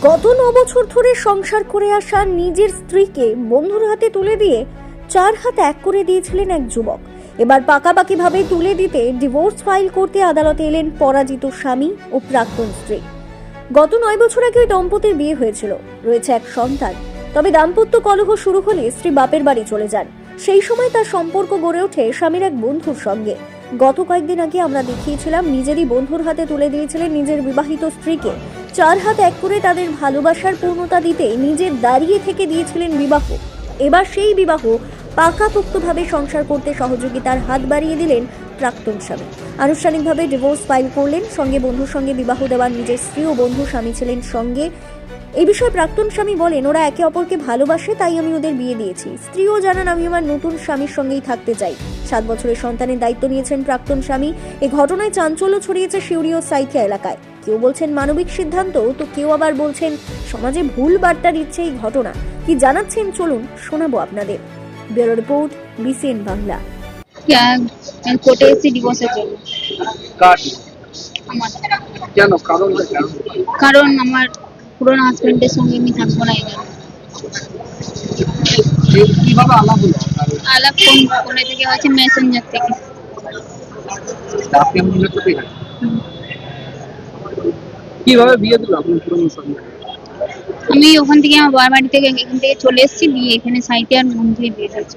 গত ন বছর ধরে সংসার করে আসা নিজের স্ত্রীকে বন্ধুর হাতে তুলে দিয়ে চার হাত এক করে দিয়েছিলেন এক যুবক। এবার পাকাপাকিভাবে তুলে দিতে ডিভোর্স ফাইল করতে আদালতে এলেন পরাজিত স্বামী ও প্রাক্তন স্ত্রী। গত নয় বছর আগে ওই দম্পতির বিয়ে হয়েছিল। রয়েছে এক সন্তান। তবে দাম্পত্য কলহ শুরু হলে স্ত্রী বাপের বাড়ি চলে যান। সেই সময় তার সম্পর্ক গড়ে ওঠে স্বামীর এক বন্ধুর সঙ্গে। গত কয়েকদিন আগে আমরা দেখিয়েছিলাম, নিজেরই বন্ধুর হাতে তুলে দিয়েছিলেন নিজের বিবাহিত স্ত্রীকে। চার হাত এক করে তাদের ভালোবাসার পূর্ণতা দিতে নিজের দাঁড়িয়ে থেকে দিয়েছিলেন বিবাহ। এবার সেই বিবাহ পাকাপোক্তভাবে সংসার করতে সহযোগিতার হাত বাড়িয়ে দিলেন প্রাক্তন স্বামী। আনুষ্ঠানিকভাবে ডিভোর্স ফাইল করলেন, সঙ্গে বন্ধুর সঙ্গে বিবাহ দেওয়ার নিজের স্ত্রী ও বন্ধু স্বামী ছিলেন সঙ্গে। এই বিষয়ে প্রাক্তন স্বামী বলেন, ওরা একে অপরকে ভালোবাসে, তাই আমি ওদের বিয়ে দিয়েছি। স্ত্রীও জানান, আমি আমার নতুন স্বামীর সঙ্গেই থাকতে চাই। সাত বছরের সন্তানের দায়িত্ব নিয়েছেন প্রাক্তন স্বামী। এ ঘটনায় চাঞ্চল্য ছড়িয়েছে শিউরি ও সাইথিয়া এলাকায়। কেউ বলছেন মানবিক সিদ্ধান্ত তো কেউ আবার বলছেন সমাজে ভুল বার্তা দিচ্ছে এই ঘটনা। কি জানাচ্ছেন? চলুন শোনাবো আপনাদের। Bureau report BCN Bangla. কোর্টে এসেছি ডিভোর্সের জন্য। কেন? কারণ আমার পুরোনো হাজবেন্ডের সঙ্গে আমি থাকব না কীভাবে আলাপ হলো? আলাপ ফোন ফোনে থেকে হয়েছে? মেসেঞ্জার থেকে। আপনি কীভাবে বিয়ে দিল আপনি পুরনো সঙ্গে? আমি ওখান থেকে আমার বাবার বাড়ি থেকে এখান থেকে চলে এসেছি দিয়ে এখানে সাইটে আর বন্ধুই বিয়ে দিয়েছি।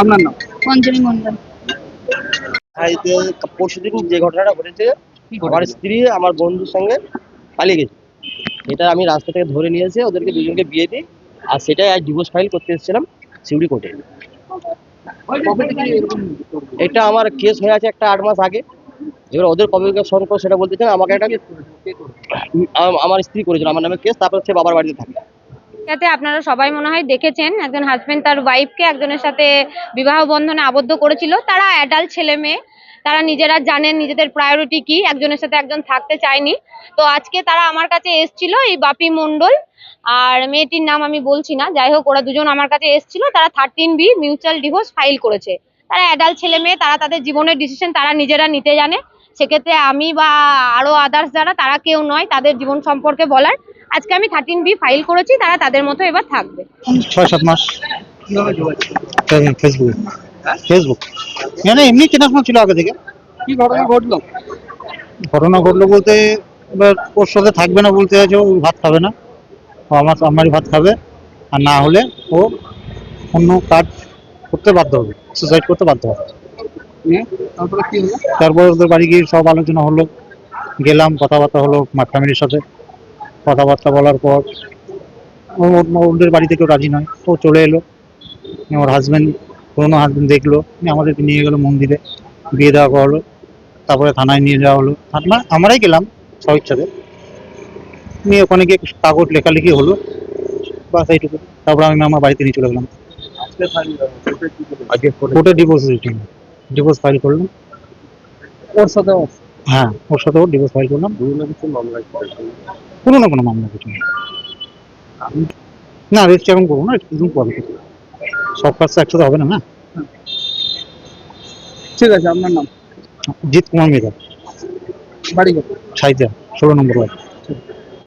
আপনার নাম? পঞ্চমী মন্ডল হাইতে পরশু দিন যে ঘটনাটা ঘটেছে আমার স্ত্রী আমার বন্ধুর সঙ্গে পালিয়ে গেছে। এটা আমি রাস্তা থেকে ধরে নিয়ে এসে ওদেরকে দুজনকে বিয়ে দিই আর সেটাই আজ ডিভোর্স ফাইল করতে এসেছিলাম সিউড়ি কোর্টে। এটা আমার কেস হয়ে আছে একটা আট মাস আগে। এবার ওদের কবে সলভ করে সেটা বলতে চান আমাকে একটা আমার স্ত্রী করেছিল আমার নামে কেস তারপর সে বাবার বাড়িতে থাকে। যাতে আপনারা সবাই মনে হয় দেখেছেন একজন হাজবেন্ড তার ওয়াইফকে একজনের সাথে বিবাহ বন্ধনে আবদ্ধ করেছিল। তারা অ্যাডাল্ট ছেলে মেয়ে তারা নিজেরা জানেন নিজেদের প্রায়োরিটি কি একজনের সাথে একজন থাকতে চায়নি। তো আজকে তারা আমার কাছে এসছিল এই বাপি মণ্ডল আর মেয়েটির নাম আমি বলছি না যাই হোক ওরা দুজন আমার কাছে এসছিল তারা thirteen B mutual divorce file করেছে। তারা অ্যাডাল্ট ছেলে মেয়ে তারা তাদের জীবনের ডিসিশন তারা নিজেরা নিতে জানে। সেক্ষেত্রে আমি বা আরও আদার্স যারা তারা কেউ নয় তাদের জীবন সম্পর্কে বলার। আজকে আমি থার্টিন বি ফাইল করেছি তারা তাদের মতো এবার থাকবে। ছয় সাত মাস ফেসবুকে ফেসবুক মানে এমনি চেনাশোনা ছিল আগে থেকে। কি ঘটনা ঘটলো? ঘটনা ঘটলো বলতে এবার ওর সাথে থাকবে না বলতে আছে ও ভাত খাবে না। ও আমার আমারই ভাত খাবে। আর না হলে ও অন্য কাজ করতে বাধ্য হবে সুসাইড করতে বাধ্য হবে। তারপরে কি হলো? তারপর ওদের বাড়ি গিয়ে সব আলোচনা হলো। গেলাম কথাবার্তা হলো মা ফ্যামিলির সাথে। কথাবার্তা বলার পর ওদের বাড়ি থেকেও রাজি নয়। ও চলে এলো। নিয়ে ওর হাজবেন্ড পুরোনো হাজবেন্ড দেখল। নিয়ে আমাদেরকে নিয়ে গেলো মন্দিরে। বিয়ে দেওয়া হলো। তারপরে থানায় নিয়ে যাওয়া হলো। থানা আমরাই গেলাম স্বইচ্ছাতে। নিয়ে ওখানে গিয়ে কাগজ লেখালেখি হলো। বাস এইটুকু। তারপরে আমি আমার বাড়িতে নিয়ে চলে গেলাম। আজকে কোর্টে ডিভোর্স ডিভোর্স ফাইল করলাম। ওর সাথে হ্যাঁ ওর সাথে ওর ডিভোর্স ফাইল করলাম কিছু মামলা কোনো না কোনো মামলা কিছু না রেজিস্ট্রি এখন করব না কিছুদিন পরে। সব কাজ তো একসাথে হবে না না? ঠিক আছে আপনার নাম? জিৎ কুমার মেধা। বাড়ি সাইজা ষোলো নম্বর ওয়ার্ড।